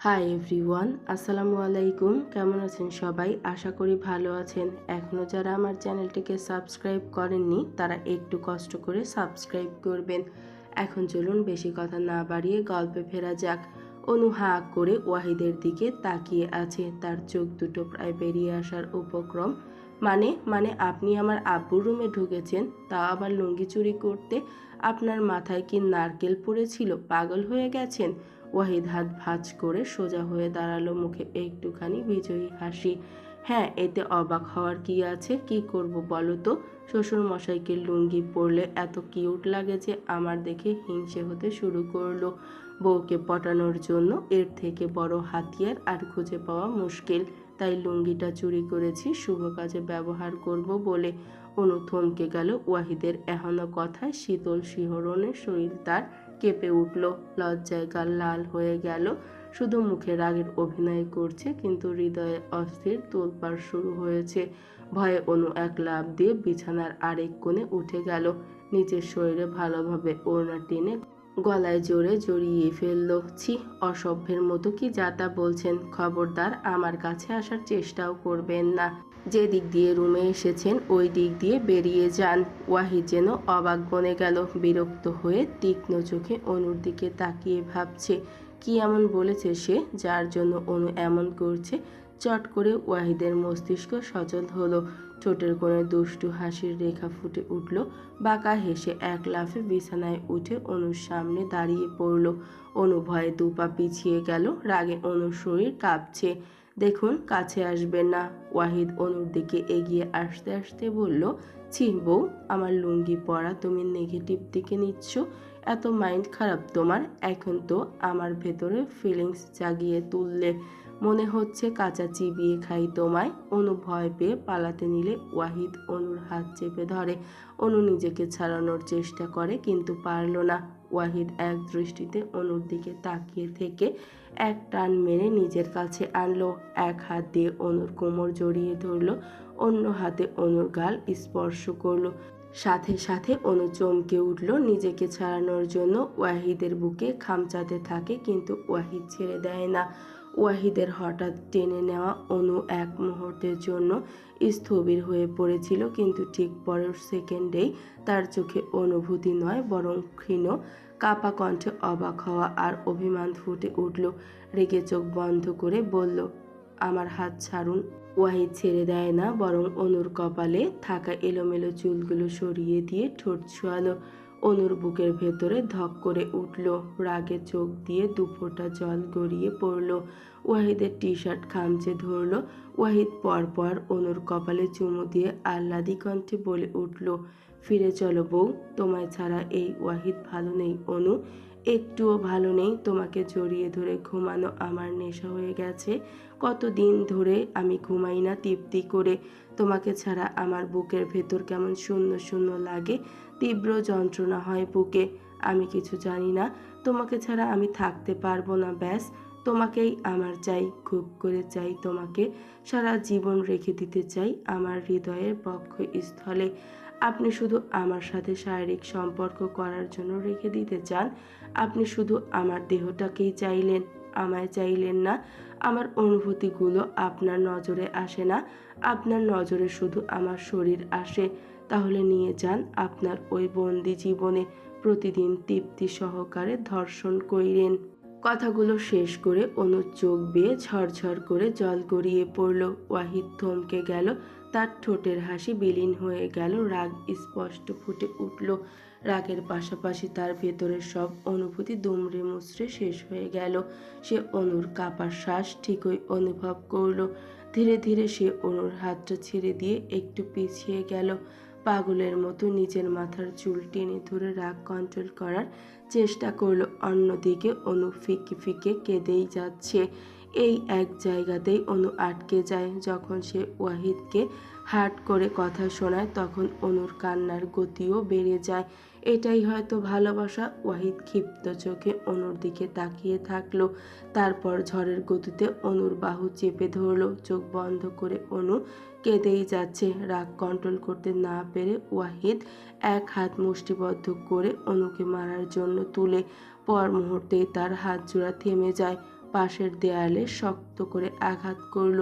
Hi everyone আসসালামু আলাইকুম। কেমন আছেন সবাই? আশা করি ভালো আছেন। এখনও যারা আমার চ্যানেলটিকে সাবস্ক্রাইব করেননি, তারা একটু কষ্ট করে সাবস্ক্রাইব করবেন। এখন চলুন বেশি কথা না বাড়িয়ে গল্পে ফেরা যাক। অনু হা করে ওয়াহিদের দিকে তাকিয়ে আছে। তার চোখ দুটো প্রায় বেরিয়ে আসার উপক্রম। মানে মানে আপনি আমার আব্বুর রুমে ঢুকেছেন, তাও আবার লুঙ্গি চুরি করতে আপনার মাথায় কি নারকেল পড়েছিল? পাগল হয়ে গেছেন? ওয়াহিদ হাত ভাঁজ করে সোজা হয়ে দাঁড়াল মুখে একটুখানি বিজয়ী হাসি। হ্যাঁ এতে অবাক হওয়ার কি আছে? কি করব বলো তো? শ্বশুর মশাইকে লুঙ্গি পরলে এত কিউট লাগে যে আমার দেখে হিংসে হতে শুরু করল। বউকে পটানোর জন্য এর থেকে বড় হাতিয়ার আর খুঁজে পাওয়া মুশকিল। তাই লুঙ্গিটা চুরি করেছি, শুভ কাজে ব্যবহার করব বলে অনু থমকে গেল ওয়াহিদের এহনো কথায় শীতল শিহরণের শরীর তার কেঁপে উঠল। লজ্জায় গাল লাল হয়ে গেল। শুধু মুখে রাগের অভিনয় করছে, কিন্তু হৃদয়ে অস্থির তোলপাড় শুরু হয়েছে। ভয়ে অনু এক লাভ দিয়ে বিছানার আরেক কোণে উঠে গেল। নিচের শরীরে ভালোভাবে ওড়না টেনে গলায় জোরে জড়িয়ে ফেলল। ছি, অসভ্যের মতো কি যাতা বলছেন? খবরদার, আমার কাছে আসার চেষ্টাও করবেন না। যে দিক দিয়ে রুমে এসেছেন, ওই দিক দিয়ে বেরিয়ে যান। ওয়াহিদ যেন অবাক বনে গেল, বিরক্ত হয়ে তীক্ষ্ণ চোখে অনুর দিকে তাকিয়ে ভাবছে, কি এমন বলেছে সে, যার জন্য অনু এমন করছে? চট করে ওয়াহিদের মস্তিষ্ক সচল হলো। ঠোঁটের কোণে দুষ্টু হাসির রেখা ফুটে উঠল। বাঁকা হেসে এক লাফে বিছানায় উঠে অনুর সামনে দাঁড়িয়ে পড়ল। অনু ভয়ে দুপা পিছিয়ে গেল। রাগে অনুর শরীর কাঁপছে। দেখুন, কাছে আসবেন না। ওয়াহিদ অনুর দিকে এগিয়ে আসতে আসতে বলল, ছি বউ, আমার লুঙ্গি পরা তুমি নেগেটিভ দিকে নিচ্ছ। এত মাইন্ড খারাপ তোমার। এখন তো আমার ভেতরে ফিলিংস জাগিয়ে তুললে মনে হচ্ছে কাঁচা চিবিয়ে খাই তোমায়। অনু ভয় পেয়ে পালাতে নিলে ওয়াহিদ অনুর হাত চেপে ধরে। অনু নিজেকে ছাড়ানোর চেষ্টা করে, কিন্তু পারল না। ওয়াহিদ এক দৃষ্টিতে অনুর দিকে তাকিয়ে থেকে এক টান মেরে নিজের কাছে আনলো। এক হাত দিয়ে অনুর কোমর জড়িয়ে ধরলো, অন্য হাতে অনুর গাল স্পর্শ করল। সাথে সাথে অনু চমকে উঠল নিজেকে ছাড়ানোর জন্য। ওয়াহিদের বুকে খামচাতে থাকে কিন্তু ওয়াহিদ ছেড়ে দেয় না। ওয়াহিদের হঠাৎ টেনে নেওয়া অনু এক মুহূর্তের জন্য স্থবির হয়ে পড়েছিল কিন্তু ঠিক পরের সেকেন্ডেই তার চোখে অনুভূতি নয়, বরং ক্ষীণ। কাপা কণ্ঠে অবাক হওয়া আর অভিমান ফুটে উঠল। রেগে চোখ বন্ধ করে বলল, আমার হাত ছাড়ুন। ওয়াহিদ ছেড়ে দেয় না, বরং অনুর কপালে থাকা এলোমেলো চুলগুলো সরিয়ে দিয়ে ঠোঁট ছোয়ালো। অনুর বুকের ভেতরে ধক করে উঠল। রাগে চোখ দিয়ে দুফোঁটা জল গড়িয়ে পড়ল। ওয়াহিদের টি শার্ট খামচে ধরল। ওয়াহিদ পরপর অনুর কপালে চুমু দিয়ে আহ্লাদি কণ্ঠে বলে উঠল ফিরে চলো বউ, তোমায় ছাড়া এই ওয়াহিদ ভালো নেই, অনু। একটুও ভালো নেই, তোমাকে জড়িয়ে ধরে ঘুমানো আমার নেশা হয়ে গেছে। কতদিন ধরে আমি ঘুমাই না তৃপ্তি করে। তোমাকে ছাড়া আমার বুকের ভেতর কেমন শূন্য শূন্য লাগে। তীব্র যন্ত্রণা হয় বুকে। আমি কিছু জানি না, তোমাকে ছাড়া আমি থাকতে পারব না, ব্যাস। তোমাকেই আমার চাই, খুব করে চাই তোমাকে। সারা জীবন রেখে দিতে চাই আমার হৃদয়ের বক্ষ স্থলে আপনি শুধু আমার সাথে শারীরিক সম্পর্ক করার জন্য রেখে দিতে চান। আপনি শুধু আমার দেহটাকেই চাইলেন, আমায় চাইলেন না। আমার অনুভূতিগুলো আপনার নজরে আসে না। আপনার নজরে শুধু আমার শরীর আসে। তাহলে নিয়ে যান আপনার ওই বন্দি জীবনে প্রতিদিন তৃপ্তি সহকারে ধর্ষণ কইরেন। কথাগুলো শেষ করে অনুর চোখ বেয়ে ঝরঝর করে জল গড়িয়ে পড়ল। ওয়াহিদ থমকে গেল। তার ঠোঁটের হাসি বিলীন হয়ে গেল। রাগ স্পষ্ট ফুটে উঠল। রাগের পাশাপাশি তার ভেতরের সব অনুভূতি দুমড়ে মুচড়ে শেষ হয়ে গেল। সে অনুর কাপার শ্বাস ঠিকই অনুভব করল। ধীরে ধীরে সে অনুর হাতটা ছেড়ে দিয়ে একটু পিছিয়ে গেল। পাগলের মতো নিজের মাথার চুল টেনে ধরে রাগ কন্ট্রোল করার চেষ্টা করল। অন্যদিকে অনু ফিকে ফিকে কেঁদেই যাচ্ছে। এই এক জায়গাতেই অনু আটকে যায়। যখন সে ওয়াহিদকে হাট করে কথা শোনায়, তখন অনুর কান্নার গতিও বেড়ে যায়। এটাই হয়তো ভালোবাসা। ওয়াহিদ ক্ষিপ্ত চোখে অনুর দিকে তাকিয়ে থাকল। তারপর ঝড়ের গতিতে অনুর বাহু চেপে ধরলো। চোখ বন্ধ করে অনু কেঁদেই যাচ্ছে। রাগ কন্ট্রোল করতে না পেরে ওয়াহিদ এক হাত মুষ্টিবদ্ধ করে অনুকে মারার জন্য তুলে। পর মুহূর্তেই তার হাত জোড়া থেমে যায়। পাশের দেয়ালে শক্ত করে আঘাত করল।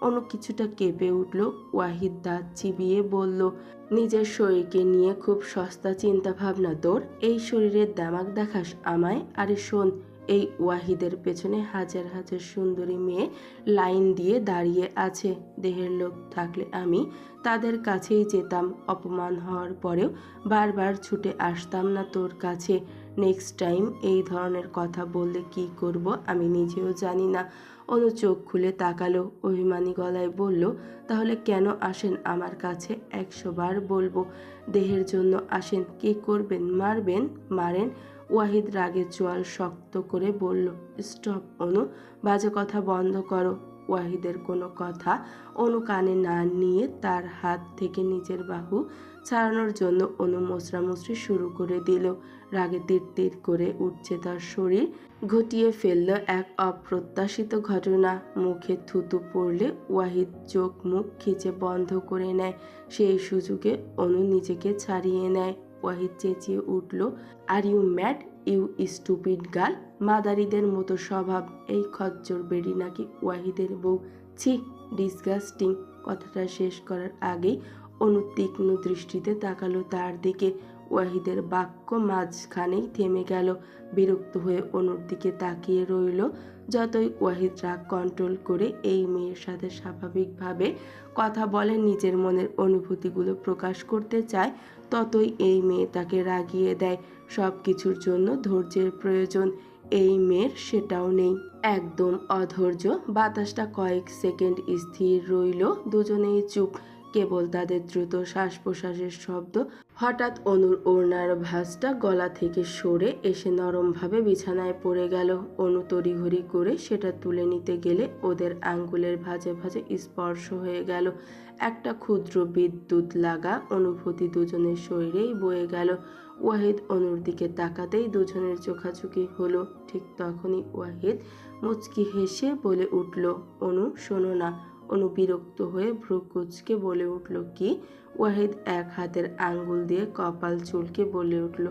অনু কিছুটা কেঁপে উঠল। ওয়াহিদ দাঁত চিবিয়ে বলল, নিজের শরীরকে নিয়ে খুব সস্তা চিন্তা ভাবনা তোর। এই শরীরের দামাক দেখাস আমায়। আরে শোন, এই ওয়াহিদের পেছনে হাজার হাজার সুন্দরী মেয়ে লাইন দিয়ে দাঁড়িয়ে আছে। দেহের লোক থাকলে আমি তাদের কাছেই যেতাম। অপমান হওয়ার পরেও বারবার ছুটে আসতাম না তোর কাছে। নেক্সট টাইম এই ধরনের কথা বললে কি করব আমি নিজেও জানি না। অনু চোখ খুলে তাকালো, অভিমানী গলায় বলল, তাহলে কেন আসেন আমার কাছে একশো বার বলব? দেহের জন্য আসেন, কি করবেন? মারবেন? মারেন? ওয়াহিদ রাগের চোয়াল শক্ত করে বলল, স্টপ অনু, বাজে কথা বন্ধ করো। ওয়াহিদের কোনো কথা অনু কানে না নিয়ে তার হাত থেকে নিজের বাহু ছাড়ানোর জন্য অনু মোচড়ামুচড়ি শুরু করে দিল। রাগে তীর তীর করে উঠছে তার শরীর। ঘটিয়ে ফেলল এক অপ্রত্যাশিত ঘটনা। মুখে থুতু পড়লে ওয়াহিদ চোখ মুখ খিচে বন্ধ করে নেয়। সেই সুযোগে অনু নিজেকে ছাড়িয়ে নেয়। ওয়াহিদ চেঁচিয়ে উঠল, are you mad? You stupid girl? মাদারিদের মতো স্বভাব। এই খচ্চর বেড়ি নাকি ওয়াহিদের বউ? ছি, ডিসগাস্টিং। কথাটা শেষ করার আগেই অনুতীক্ষ্ণ দৃষ্টিতে তাকালো, তার দিকে ওয়াহিদের বাক্য মাঝখানেই থেমে গেল। বিরক্ত হয়ে অনুর দিকে তাকিয়ে রইল। যতই ওয়াহিদ রাগ কন্ট্রোল করে এই মেয়ের সাথে স্বাভাবিকভাবে কথা বলে, নিজের মনের অনুভূতিগুলো প্রকাশ করতে চায়, ততই এই মেয়ে তাকে রাগিয়ে দেয়। সব কিছুর জন্য ধৈর্যের প্রয়োজন, এই মেয়ের সেটাও নেই। একদম অধৈর্য, বাতাসটা কয়েক সেকেন্ড স্থির রইল, দুজনেই চুপ। কেবল তাদের দ্রুত শ্বাস প্রশ্বাসের শব্দ, হঠাৎ অনুর ওড়নার ভাঁজটা গলা থেকে সরে এসে নরমভাবে বিছানায় পড়ে গেল। অনু তড়িঘড়ি করে সেটা তুলে নিতে গেলে ওদের আঙ্গুলের ভাঁজে ভাজে স্পর্শ হয়ে গেল। একটা ক্ষুদ্র বিদ্যুৎ লাগা অনুভূতি দুজনের শরীরেই বয়ে গেল। ওয়াহিদ অনুর দিকে তাকাতেই দুজনের চোখাচুকি হলো। ঠিক তখনই ওয়াহিদ মুচকি হেসে বলে উঠল, অনু, শোনো না। অনু বিরক্ত হয়ে ভ্রু কুচকে বলে উঠল, কি? ওয়াহিদ এক হাতের আঙ্গুল দিয়ে কপাল চুলকে বলে উঠল,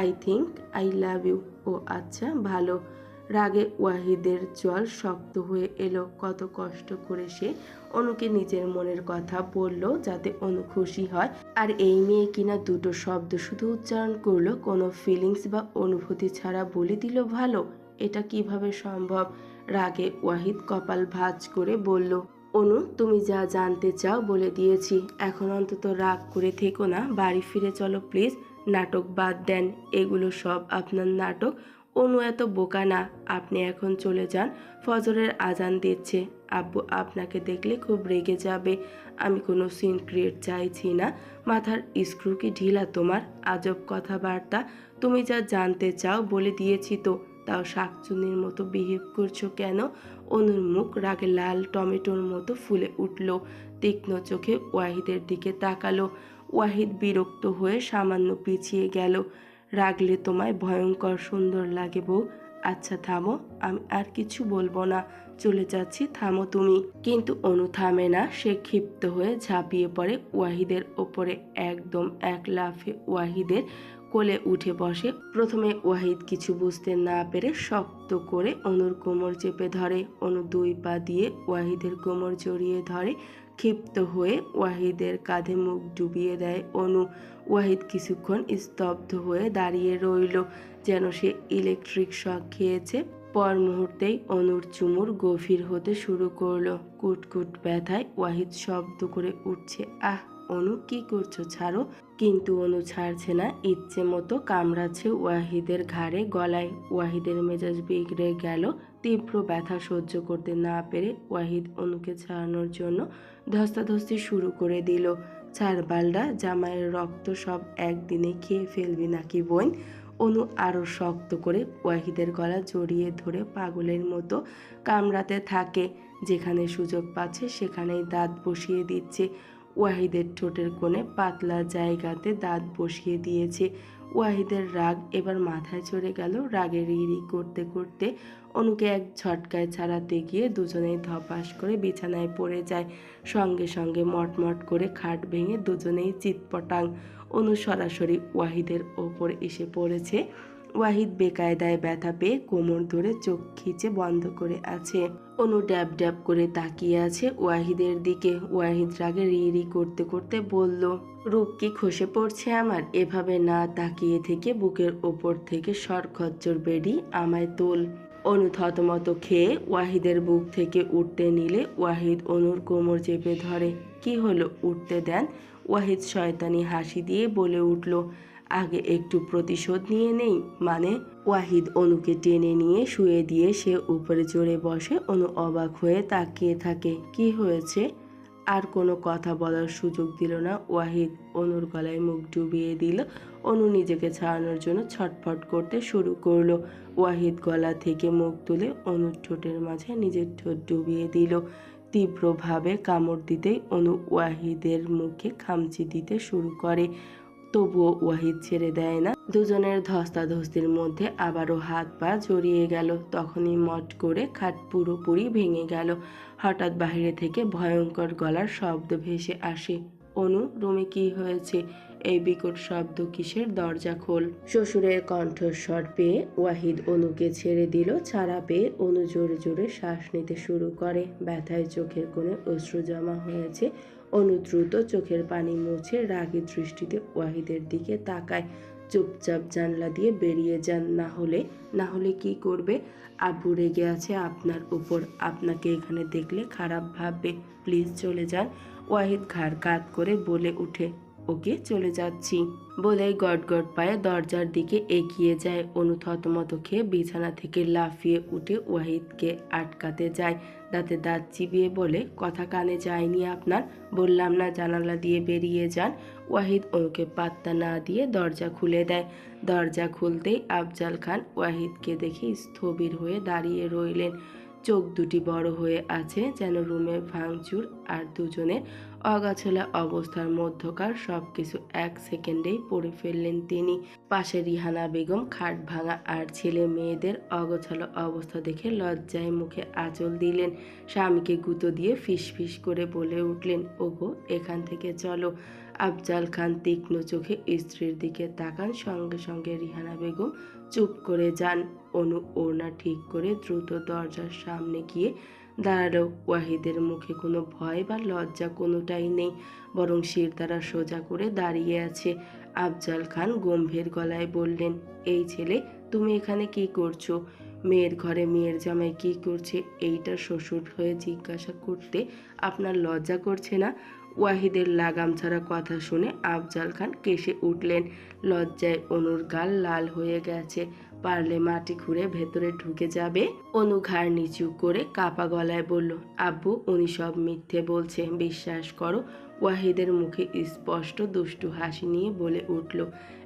I think I love you. ও আচ্ছা ভালো। রাগে ওয়াহিদের জল শক্ত হয়ে এলো, কত কষ্ট করে সে অনুকে নিজের মনের কথা বলল যাতে অনু খুশি হয়। আর এই মেয়ে কিনা দুটো শব্দ শুধু উচ্চারণ করল, কোনো ফিলিংস বা অনুভূতি ছাড়া বলে দিল, ভালো, এটা কীভাবে সম্ভব? রাগে ওয়াহিদ কপাল ভাঁজ করে বলল অনু, তুমি যা জানতে চাও বলে দিয়েছি। এখন অন্তত রাগ করে থেকো না, বাড়ি ফিরে চলো প্লিজ। নাটক বাদ দেন, এগুলো সব আপনার নাটক। অনু এত বোকা না, আপনি এখন চলে যান, ফজরের আজান দিচ্ছে। আব্বু আপনাকে দেখলে খুব রেগে যাবে, আমি কোনো সিন ক্রিয়েট চাইছি না। মাথার স্ক্রু কি ঢিলা তোমার? আজব কথাবার্তা, তুমি যা জানতে চাও বলে দিয়েছি তো। তাও শাকচুনির মতো বিহেভ করছ কেন? অনুর মুখ রাগে লাল টমেটোর মতো ফুলে উঠল। তীক্ষ্ণ চোখে ওয়াহিদের দিকে তাকালো। ওয়াহিদ বিরক্ত হয়ে সামান্য পিছিয়ে গেল। রাগলে তোমায় ভয়ঙ্কর সুন্দর লাগে বউ। আচ্ছা থামো, আমি আর কিছু বলব না। চলে যাচ্ছি, থামো তুমি। কিন্তু অনু থামে না, সে ক্ষিপ্ত হয়ে ঝাঁপিয়ে পড়ে ওয়াহিদের ওপরে। একদম এক লাফে ওয়াহিদের কোলে উঠে বসে। প্রথমে ওয়াহিদ কিছু বুঝতে না পেরে শক্ত করে অনুর কোমর চেপে ধরে। অনু দুই পা দিয়ে ওয়াহিদের কোমর জড়িয়ে ধরে। ক্ষিপ্ত হয়ে ওয়াহিদের কাঁধে মুখ ডুবিয়ে দেয় অনু। ওয়াহিদ কিছুক্ষণ স্তব্ধ হয়ে দাঁড়িয়ে রইল, যেন সে ইলেকট্রিক শক খেয়েছে। পর মুহূর্তেই অনুর চুমুর গভীর হতে শুরু করল। কুটকুট ব্যথায় ওয়াহিদ শব্দ করে উঠছে, আহ, অনু, কি করছ? ছাড়ো। কিন্তু অনু ছাড়ছে না, ইচ্ছে মতো কামড়াচ্ছে ওয়াহিদের ঘাড়ে, গলায়। ওয়াহিদের মেজাজ বিগড়ে গেল, তীব্র ব্যথা সহ্য করতে না পেরে ওয়াহিদ অনুকে ছাড়ানোর জন্য ধস্তাধস্তি শুরু করে দিল। ছাড় বালডা, জামাইয়ের রক্ত সব একদিনে খেয়ে ফেলবি নাকি বোন? অনু আরও শক্ত করে ওয়াহিদের গলা জড়িয়ে ধরে পাগলের মতো কামড়াতে থাকে। যেখানে সুযোগ পাচ্ছে সেখানেই দাঁত বসিয়ে দিচ্ছে। ওয়াহিদের ঠোঁটের কোণে পাতলা জায়গাতে দাঁত বসিয়ে দিয়েছে। ওয়াহিদের রাগ এবার মাথায় চড়ে গেল রাগে রিরি করতে করতে। অনুকে এক ঝটকায় ছাড়াতে গিয়ে দুজনেই ধপাস করে বিছানায় পড়ে যায়। সঙ্গে সঙ্গে মটমট করে খাট ভেঙে দুজনেই চিৎপটাং। অনু সরাসরি ওয়াহিদের ওপর এসে পড়েছে। ওয়াহিদ বেকায়দায় ব্যথা পেয়ে কোমর ধরে চোখ খিচে বন্ধ করে আছে। অনু ড্যাব ড্যাব করে তাকিয়ে আছে ওয়াহিদের দিকে। ওয়াহিদ রাগে রি রি করতে করতে বলল, রূপ কি খসে পড়ছে আমার? এভাবে না তাকিয়ে থেকে বুকের ওপর থেকে সরখচ্চর বেডি আমায় তোল। অনু থতমত খেয়ে ওয়াহিদের বুক থেকে উঠতে নিলে ওয়াহিদ অনুর কোমর চেপে ধরে, কি হলো? উঠতে দেন? ওয়াহিদ শয়তানি হাসি দিয়ে বলে উঠল আগে একটু প্রতিশোধ নিয়ে নেই মানে ওয়াহিদ অনুকে টেনে নিয়ে শুয়ে দিয়ে সে উপরে চড়ে বসে। অনু অবাক হয়ে তাকিয়ে থাকে, কি হয়েছে? আর কোনো কথা বলার সুযোগ দিল না। ওয়াহিদ অনুর গলায় মুখ ডুবিয়ে দিল। অনু নিজেকে ছাড়ানোর জন্য ছটফট করতে শুরু করল। ওয়াহিদ গলা থেকে মুখ তুলে অনুর ঠোঁটের মাঝে নিজের ঠোঁট ডুবিয়ে দিল। তীব্রভাবে কামড় দিতেই অনু ওয়াহিদের মুখে খামচি দিতে শুরু করে। তবুও ওয়াহিদ ছেড়ে দেয় না। দুজনের ধস্তাধস্তির মধ্যে আবারও হাত পা জড়িয়ে গেল। তখনই মট করে খাট পুরোপুরি ভেঙে গেল। হঠাৎ বাইরে থেকে ভয়ঙ্কর গলার শব্দ ভেসে আসে। অনু, রুমে কি হয়েছে? এই বিকট শব্দ কিসের দরজা খোল? শ্বশুরের কণ্ঠস্বর পেয়ে ওয়াহিদ অনুকে ছেড়ে দিল। ছাড়া পেয়ে অনু জোরে জোরে শ্বাস নিতে শুরু করে। ব্যথায় চোখের কোণে অশ্রু জমা হয়েছে। অনু দ্রুত চোখের পানি মুছে রাগী দৃষ্টিতে ওয়াহিদের দিকে তাকায়, চুপচাপ জানলা দিয়ে বেরিয়ে যান। না হলে না হলে কি করবে? আব্বু রেগে আছে আপনার উপর। আপনাকে এখানে দেখলে খারাপ ভাববে। প্লিজ চলে যান। ওয়াহিদ ঘাড় কাত করে বলে উঠে, ওকে চলে যাচ্ছি। বলেই গট গট পায়ে দরজার দিকে এগিয়ে যায়। অনু থতমত খেয়ে বিছানা থেকে লাফিয়ে উঠে ওয়াহিদকে আটকাতে যায়। দাঁতে দাঁত চিবিয়ে বলে, কথা কানে যায়নি আপনার। বললাম না, জানালা দিয়ে বেরিয়ে যান। ওয়াহিদ ওকে পাত্তা না দিয়ে দরজা খুলে দেয়। দরজা খুলতেই আফজাল খান ওয়াহিদকে দেখে স্থবির হয়ে দাঁড়িয়ে রইলেন। চোখ দুটি বড় হয়ে আছে যেন রুমে ভাঙচুর আর দুজনের অগাছলা অবস্থার মধ্যকার সব কিছু এক সেকেন্ডেই পড়ে ফেললেন তিনি। পাশে রিহানা বেগম, খাট ভাঙা আর ছেলে মেয়েদের অগোছালো অবস্থা দেখে লজ্জায় মুখে আঁচল দিলেন। স্বামীকে গুঁতো দিয়ে ফিস ফিস করে বলে উঠলেন, ওগো, এখান থেকে চলো। আফজাল খান তীক্ষ্ণ চোখে স্ত্রীর দিকে তাকান। সঙ্গে সঙ্গে রিহানা বেগম চুপ করে যান। অনু ওড়না ঠিক করে দ্রুত দরজার সামনে গিয়ে দাঁড়াল। ওয়াহিদের মুখে কোনো ভয় বা লজ্জা কোনোটাই নেই, বরং শির দ্বারা সোজা করে দাঁড়িয়ে আছে। আফজাল খান গম্ভীর গলায় বললেন, এই ছেলে, তুমি এখানে কি করছ? মেয়ের ঘরে মেয়ের জামাই কি করছে? এইটা শ্বশুর হয়ে জিজ্ঞাসা করতে আপনার লজ্জা করছে না? ওয়াহিদের লাগাম ছাড়া কথা শুনে আফজাল খান কেসে উঠলেন। লজ্জায় অনুর গাল লাল হয়ে গেছে। পারলে মাটি খুঁড়ে ভেতরে ঢুকে যাবে। অনু ঘাড় নিচু করে কাপা গলায় বলল, আব্বু, উনি সব মিথ্যে বলছে। বিশ্বাস করো, ওয়াহিদের মুখে স্পষ্ট দুষ্টু হাসি নিয়ে বলে উঠল,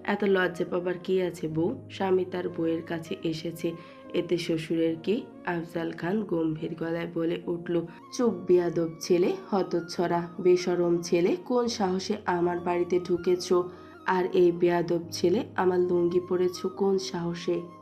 এত লজ্জা পাবার কি আছে বউ? স্বামী তার বউয়ের কাছে এসেছে। এতে শ্বশুরের কি আফজাল খান গম্ভীর গলায় বলে উঠল, চুপ বিয়াদব ছেলে হতচ্ছরা বেসরম ছেলে, কোন সাহসে আমার বাড়িতে ঢুকেছ? আর এই বেয়াদব ছেলে আমার লুঙ্গি পরেছো কোন সাহসে?